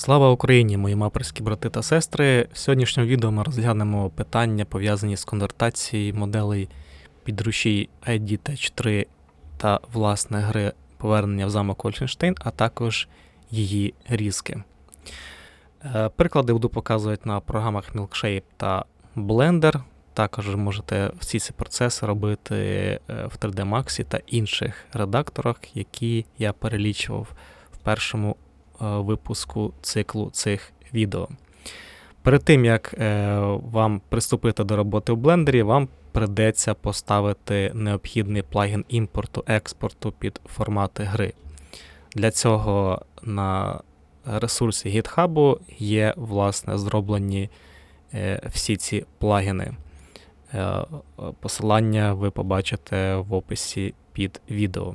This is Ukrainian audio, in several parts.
Слава Україні, мої маперські брати та сестри. В сьогоднішньому відео ми розглянемо питання, пов'язані з конвертацією моделей підручі ID Tech 3 та власне гри Повернення в замок Ольшенштейн, а також її різки. Е, Приклади буду показувати на програмах Milkshape та Blender. Також ви можете всі ці процеси робити е, в 3D Max та інших редакторах, які я перелічував в першому випуску циклу цих відео. Перед тим, як е, вам приступити до роботи в блендері, вам придеться поставити необхідний плагін імпорту експорту під формати гри. Для цього на ресурсі GitHub є власне зроблені е, всі ці плагіни. Е, Посилання ви побачите в описі під відео.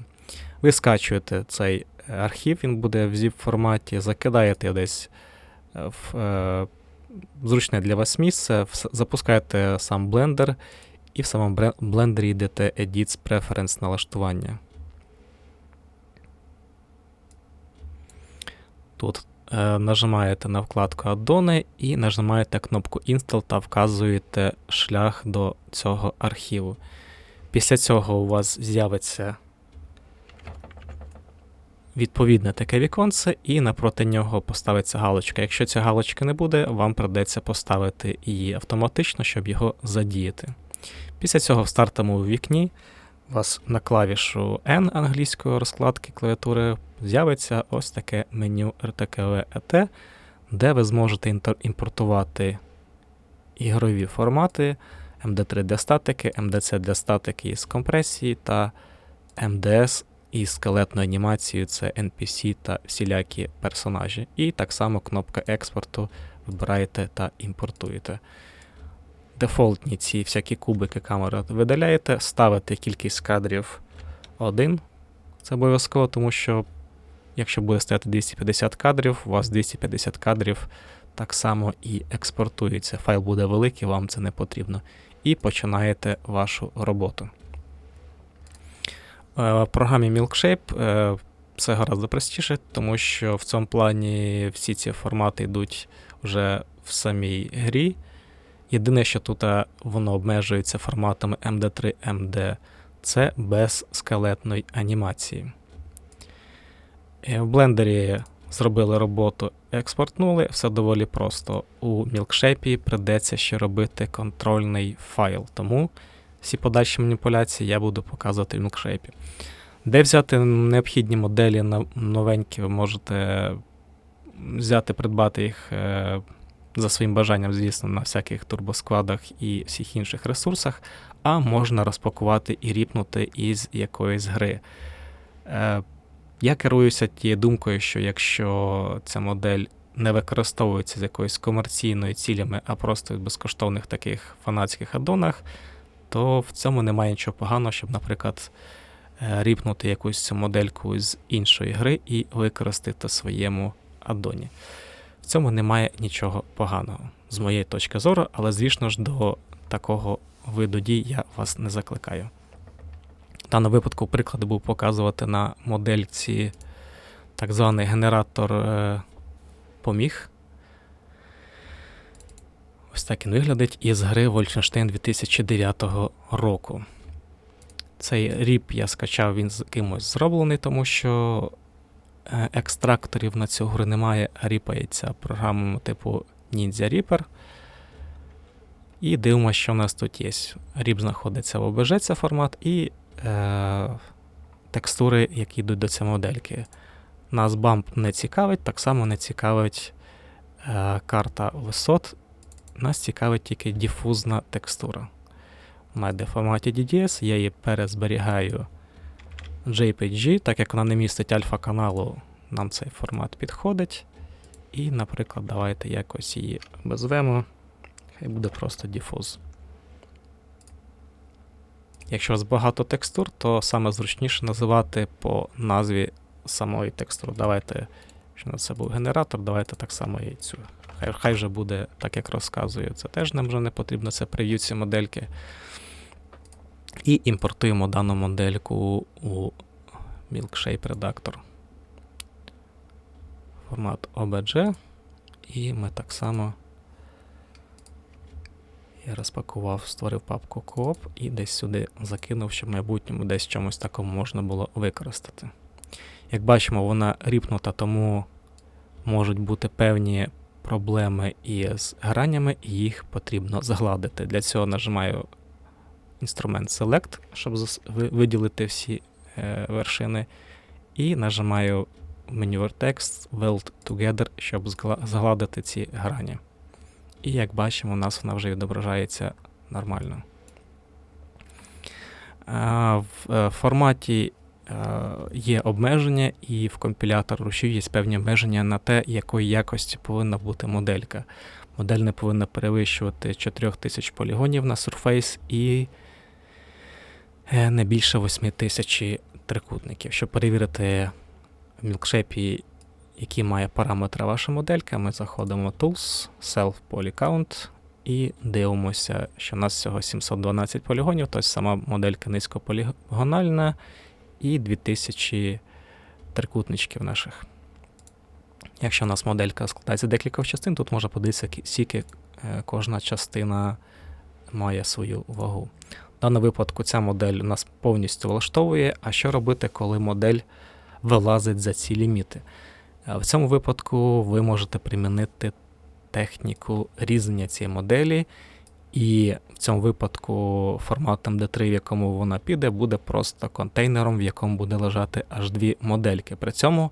Ви скачуєте цей архів, він буде в zip форматі, закидаєте десь е, в е, зручне для вас місце, вс- запускаєте сам блендер і в самому блендері йдете Edit Preference налаштування. Тут е, нажимаєте на вкладку Addoni і нажимаєте кнопку Install та вказуєте шлях до цього архіву. Після цього у вас з'явиться відповідне таке віконце, і напроти нього поставиться галочка. Якщо ця галочка не буде, вам придеться поставити її автоматично, щоб його задіяти. Після цього в стартовому вікні у вас на клавішу N англійської розкладки клавіатури з'явиться ось таке меню RTKV ET, де ви зможете імпортувати ігрові формати MD3 для статики, MDC для статики із компресії та MDS із скелетною анімацією це NPC та всілякі персонажі. І так само кнопка експорту вибираєте та імпортуєте. Дефолтні ці всякі кубики камери видаляєте, ставите кількість кадрів 1. Це обов'язково, тому що якщо буде стояти 250 кадрів, у вас 250 кадрів так само і експортується. Файл буде великий, вам це не потрібно. І починаєте вашу роботу. Е, програмі Milkshape е, все гораздо простіше, тому що в цьому плані всі ці формати йдуть вже в самій грі. Єдине, що тут е, воно обмежується форматами MD3 MD, це без скелетної анімації. В блендері зробили роботу, експортнули, все доволі просто. У Milkshape придеться ще робити контрольний файл, тому всі подальші маніпуляції я буду показувати в Milkshape. Де взяти необхідні моделі новенькі, ви можете взяти, придбати їх е, за своїм бажанням, звісно, на всяких турбоскладах і всіх інших ресурсах, а можна розпакувати і ріпнути із якоїсь гри. Е, я керуюся тією думкою, що якщо ця модель не використовується з якоюсь комерційною цілями, а просто в безкоштовних таких фанатських аддонах, то в цьому немає нічого поганого, щоб, наприклад, е, ріпнути якусь цю модельку з іншої гри і використати своєму аддоні. В цьому немає нічого поганого, з моєї точки зору, але, звісно ж, до такого виду дій я вас не закликаю. В даному випадку приклад був показувати на модельці так званий генератор е, поміг. Ось так він виглядить із гри Wolfenstein 2009 року. Цей ріп я скачав, він з кимось зроблений, тому що е, екстракторів на цю гру немає, а ріпається програмами типу Ninja Reaper. І дивимося, що у нас тут є. Ріп знаходиться в OBJ, формат, і е, текстури, які йдуть до цієї модельки. Нас бамп не цікавить, так само не цікавить е, карта висот. Нас цікавить тільки дифузна текстура. Вона йде в форматі DDS, я її перезберігаю JPG, так як вона не містить альфа каналу, нам цей формат підходить. І, наприклад, давайте якось її обезвемо. Хай буде просто дифуз. Якщо у вас багато текстур, то саме зручніше називати по назві самої текстури. Давайте, що на це був генератор, давайте так само і цю. Хай, хай вже буде так, як розказую. Це теж нам вже не потрібно, це прев'ю модельки. І імпортуємо дану модельку у Milkshape редактор. Формат OBJ. І ми так само. Я розпакував, створив папку Coop і десь сюди закинув, щоб в майбутньому десь чомусь такому можна було використати. Як бачимо, вона ріпнута, тому можуть бути певні проблеми із гранями, і їх потрібно згладити. Для цього нажимаю інструмент Select, щоб виділити всі е, вершини. І нажимаю меню Vertex Weld Together, щоб згладити ці грані. І як бачимо, у нас вона вже відображається нормально. В е, форматі е, є обмеження, і в компілятор рушів є певні обмеження на те, якої якості повинна бути моделька. Модель не повинна перевищувати 4000 полігонів на Surface і е, не більше 8000 трикутників. Щоб перевірити в Milkshape, які має параметри ваша моделька, ми заходимо в Tools, Self Polycount і дивимося, що у нас всього 712 полігонів, тобто сама моделька низькополігональна і 2000 трикутничків наших. Якщо у нас моделька складається декількох частин, тут можна подивитися, скільки е, кожна частина має свою вагу. В даному випадку ця модель нас повністю влаштовує. А що робити, коли модель вилазить за ці ліміти? В цьому випадку ви можете примінити техніку різання цієї моделі, і в цьому випадку формат MD3, в якому вона піде, буде просто контейнером, в якому буде лежати аж дві модельки. При цьому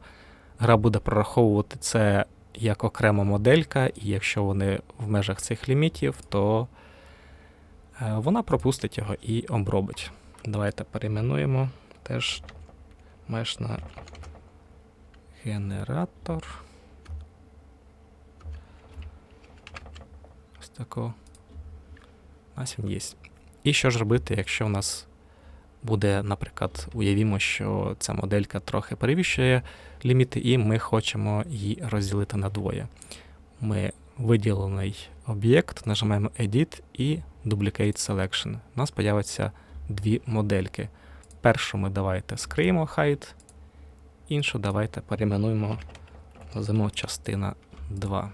гра буде прораховувати це як окрема моделька, і якщо вони в межах цих лімітів, то е, вона пропустить його і обробить. Давайте перейменуємо теж меш на генератор. Ось тако. Нас він є. І що ж робити, якщо у нас буде, наприклад, уявімо, що ця моделька трохи перевищує ліміти, і ми хочемо її розділити на двоє. Ми виділений об'єкт, нажимаємо Edit і Duplicate Selection. У нас з'являться дві модельки. Першу ми давайте скриємо Hide, іншу давайте перейменуємо, назвемо частина 2.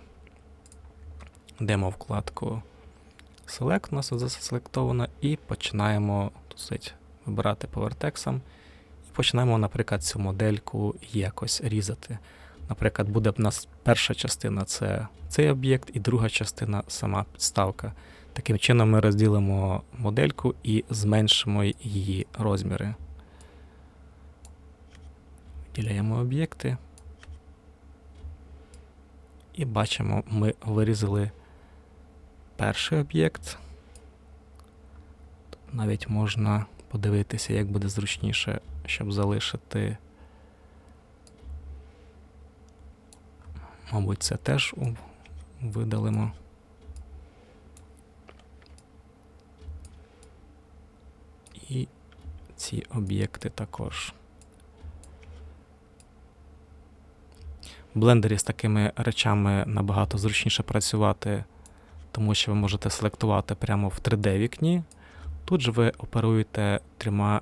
Йдемо вкладку Select, у нас заселектовано, і починаємо тут вибирати по вертексам. І починаємо, наприклад, цю модельку якось різати. Наприклад, буде в нас перша частина це цей об'єкт, і друга частина сама підставка. Таким чином ми розділимо модельку і зменшимо її розміри. Виділяємо об'єкти. І бачимо, ми вирізали перший об'єкт. Навіть можна подивитися, як буде зручніше, щоб залишити. Мабуть, це теж видалимо. І ці об'єкти також. В блендері з такими речами набагато зручніше працювати, тому що ви можете селектувати прямо в 3D-вікні. Тут же ви оперуєте трьома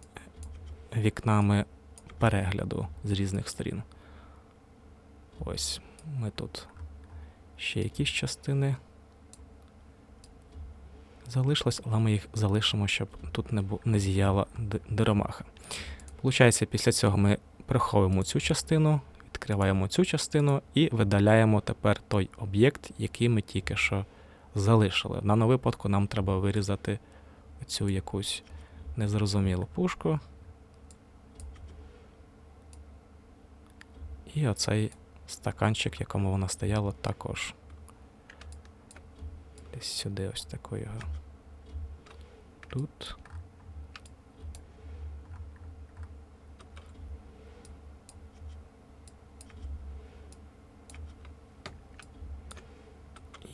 вікнами перегляду з різних сторін. Ось ми тут ще якісь частини залишилось, але ми їх залишимо, щоб тут не бу... не зіяла диромаха. Получається, після цього ми приховуємо цю частину, відкриваємо цю частину і видаляємо тепер той об'єкт, який ми тільки що залишили. В даному випадку нам треба вирізати цю якусь незрозумілу пушку. І оцей стаканчик, в якому вона стояла, також. Десь сюди ось такого. Тут.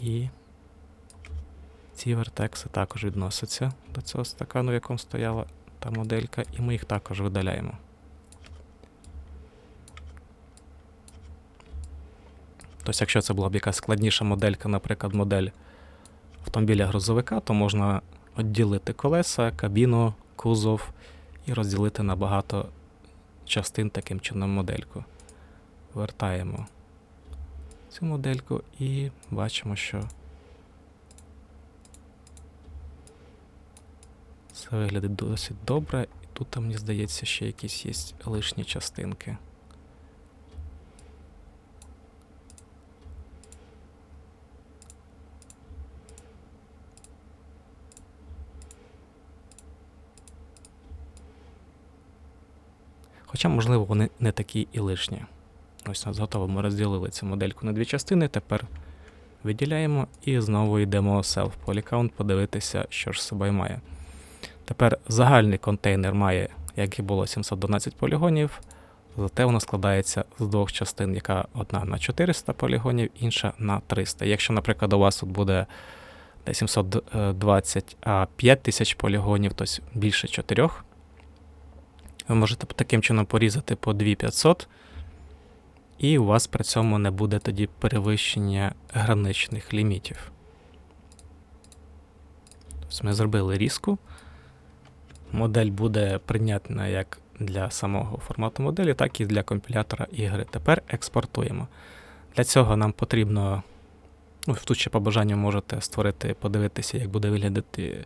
І ці вертекси також відносяться до цього стакану, в якому стояла та моделька, і ми їх також видаляємо. Тобто, якщо це була б якась складніша моделька, наприклад, модель автомобіля грузовика, то можна відділити колеса, кабіну, кузов і розділити на багато частин таким чином модельку. Вертаємо цю модельку і бачимо, що все виглядає досить добре. І тут, мені здається, ще якісь є лишні частинки. Хоча, можливо, вони не такі і лишні. Ось нас готово. Ми розділили цю модельку на дві частини. Тепер виділяємо і знову йдемо Self Polycount подивитися, що ж собою має. Тепер загальний контейнер має, як і було, 712 полігонів, зате воно складається з двох частин, яка одна на 400 полігонів, інша на 300. Якщо, наприклад, у вас тут буде не 720, а 5000 полігонів, тобто більше 4, ви можете таким чином порізати по 2500, і у вас при цьому не буде тоді перевищення граничних лімітів. Тобто ми зробили різку. Модель буде прийнятна як для самого формату моделі, так і для компілятора ігри. Тепер експортуємо. Для цього нам потрібно, ну, тут ще по бажанню можете створити, подивитися, як буде виглядати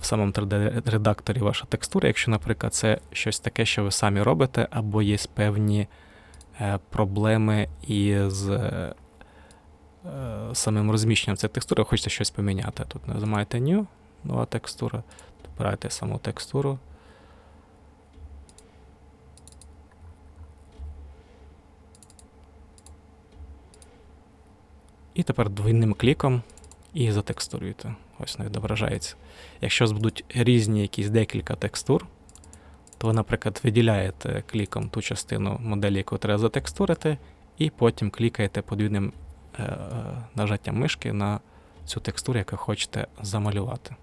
в самому 3D-редакторі ваша текстура, якщо, наприклад, це щось таке, що ви самі робите, або є певні е, проблеми із е, самим розміщенням цієї текстури, хочете щось поміняти. Тут нажимаєте New, нова текстура, обираєте саму текстуру. І тепер двійним кліком і затекстуруєте. Ось не відображається. Якщо будуть різні якісь декілька текстур, то ви, наприклад, виділяєте кліком ту частину моделі, яку треба затекстурити, і потім клікаєте подвійним е, е, нажаттям мишки на цю текстуру, яку хочете замалювати.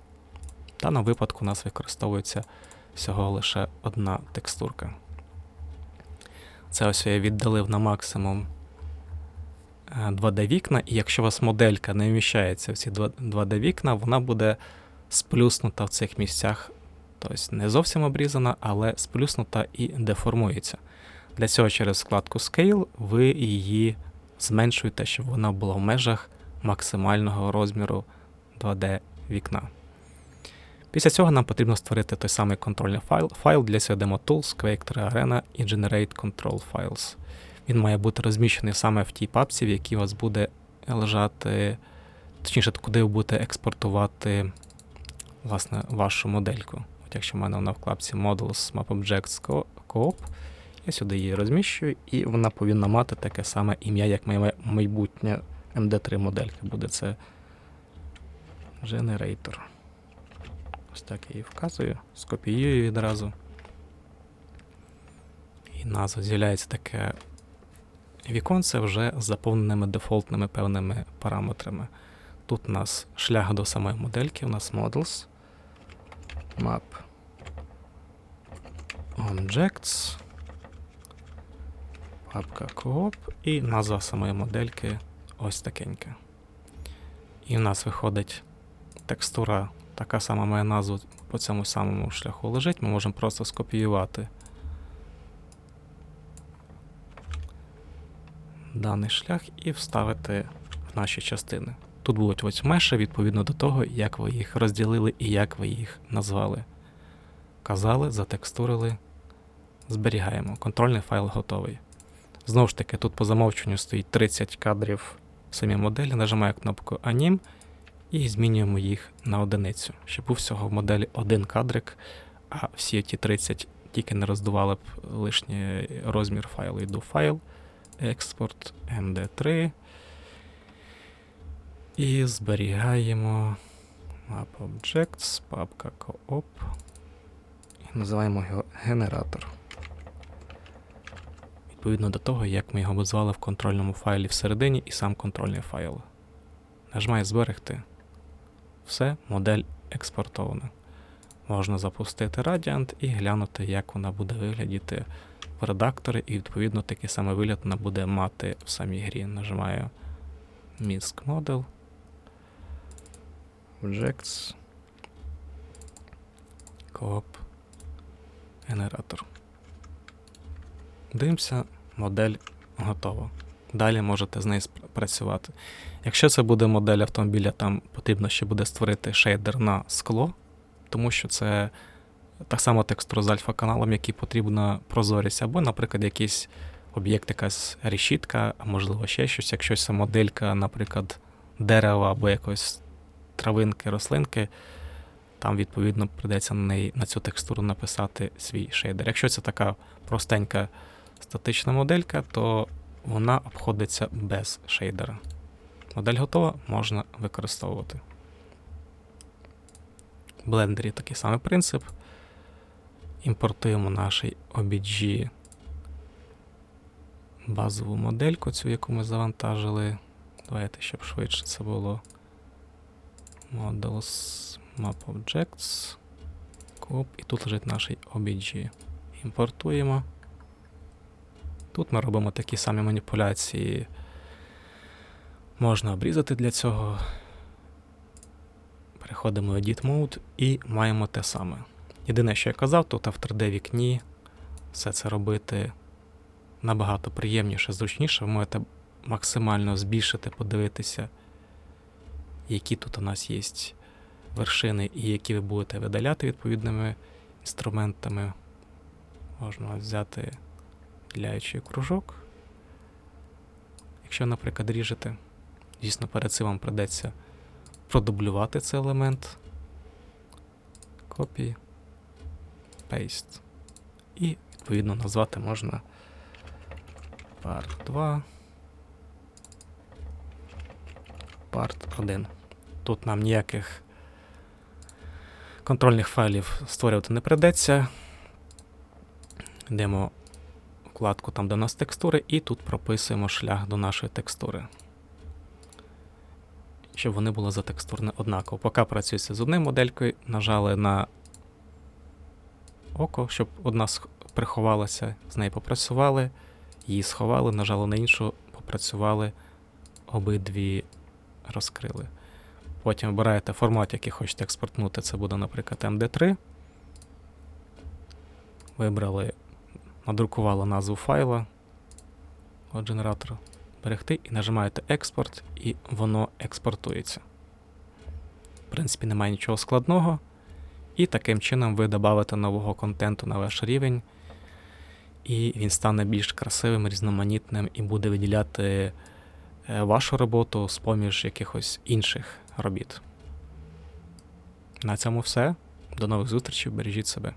В даному випадку у нас використовується всього лише одна текстурка. Це ось я віддалив на максимум 2D-вікна, і якщо у вас моделька не вміщається в ці 2D-вікна, вона буде сплюснута в цих місцях, тобто не зовсім обрізана, але сплюснута і деформується. Для цього через вкладку Scale ви її зменшуєте, щоб вона була в межах максимального розміру 2D-вікна. Після цього нам потрібно створити той самий контрольний файл. Файл для цього йдемо Tools, Quake Arena і Generate Control Files. Він має бути розміщений саме в тій папці, в якій у вас буде лежати, точніше, куди ви будете експортувати власне, вашу модельку. От Якщо в мене вона в вкладці Models Map Objects Coop, я сюди її розміщую, і вона повинна мати таке саме ім'я, як моя майбутня MD3 моделька. Буде це Generator. Ось так я її вказую, скопіюю відразу. І назва з'являється таке віконце вже з заповненими дефолтними певними параметрами. Тут у нас шлях до самої модельки, у нас models, map objects, папка coop і назва самої модельки ось такенька. І в нас виходить текстура, така сама має назву по цьому самому шляху лежить. Ми можемо просто скопіювати даний шлях і вставити в наші частини. Тут будуть ось меші відповідно до того, як ви їх розділили і як ви їх назвали. Казали, затекстурили, зберігаємо. Контрольний файл готовий. Знову ж таки, тут по замовченню стоїть 30 кадрів самі моделі, нажимаю кнопку Anim і змінюємо їх на одиницю, щоб був всього в моделі один кадрик, а всі ті 30 тільки не роздували б лишній розмір файлу. Йду файл експорт MD3. І зберігаємо Map Objects, папка Coop. І називаємо його генератор. Відповідно до того, як ми його звали в контрольному файлі всередині і сам контрольний файл. Нажимаю зберегти. Все, модель експортована. Можна запустити Radiant і глянути, як вона буде виглядіти в редакторі, і відповідно такий самий вигляд вона буде мати в самій грі. Нажимаю Misc Model. Objects. Coop. Генератор. Дивимося, модель готова. Далі можете з нею працювати. Якщо це буде модель автомобіля, там потрібно ще буде створити шейдер на скло, тому що це так само текстура з альфа-каналом, який потрібна прозорість, або, наприклад, якийсь об'єкт, якась решітка, а можливо ще щось. Якщо це моделька, наприклад, дерева або якоїсь травинки, рослинки, там, відповідно, прийдеться на неї на цю текстуру написати свій шейдер. Якщо це така простенька статична моделька, то вона обходиться без шейдера. Модель готова, можна використовувати. В блендері такий самий принцип. Імпортуємо наш OBG базову модельку, цю, яку ми завантажили. Давайте, щоб швидше це було. Models Map Objects. Коп. І тут лежить наш OBG. Імпортуємо. Тут ми робимо такі самі маніпуляції. Можна обрізати для цього. Переходимо в Edit Mode і маємо те саме. Єдине, що я казав, тут в 3D вікні все це робити набагато приємніше, зручніше. Ви можете максимально збільшити, подивитися, які тут у нас є вершини і які ви будете видаляти відповідними інструментами. Можна взяти діляючий кружок. Якщо, наприклад, ріжете, дійсно перед цим вам придеться продублювати цей елемент. Copy, Paste. І, відповідно, назвати можна part 2. Part 1. Тут нам ніяких контрольних файлів створювати не придеться. Йдемо вкладку там, де у нас текстури, і тут прописуємо шлях до нашої текстури. Щоб вони були затекстурні однаково. Поки працюється з одною моделькою, нажали на око, щоб одна приховалася, з нею попрацювали, її сховали, нажали на іншу, попрацювали, обидві розкрили. Потім обираєте формат, який хочете експортнути. Це буде, наприклад, MD3. Вибрали, надрукували назву файла от генератора. Берегти і нажимаєте експорт, і воно експортується. В принципі, немає нічого складного. І таким чином ви додавите нового контенту на ваш рівень, і він стане більш красивим, різноманітним і буде виділяти е, вашу роботу з поміж якихось інших робіт. На цьому все. До нових зустрічей, бережіть себе.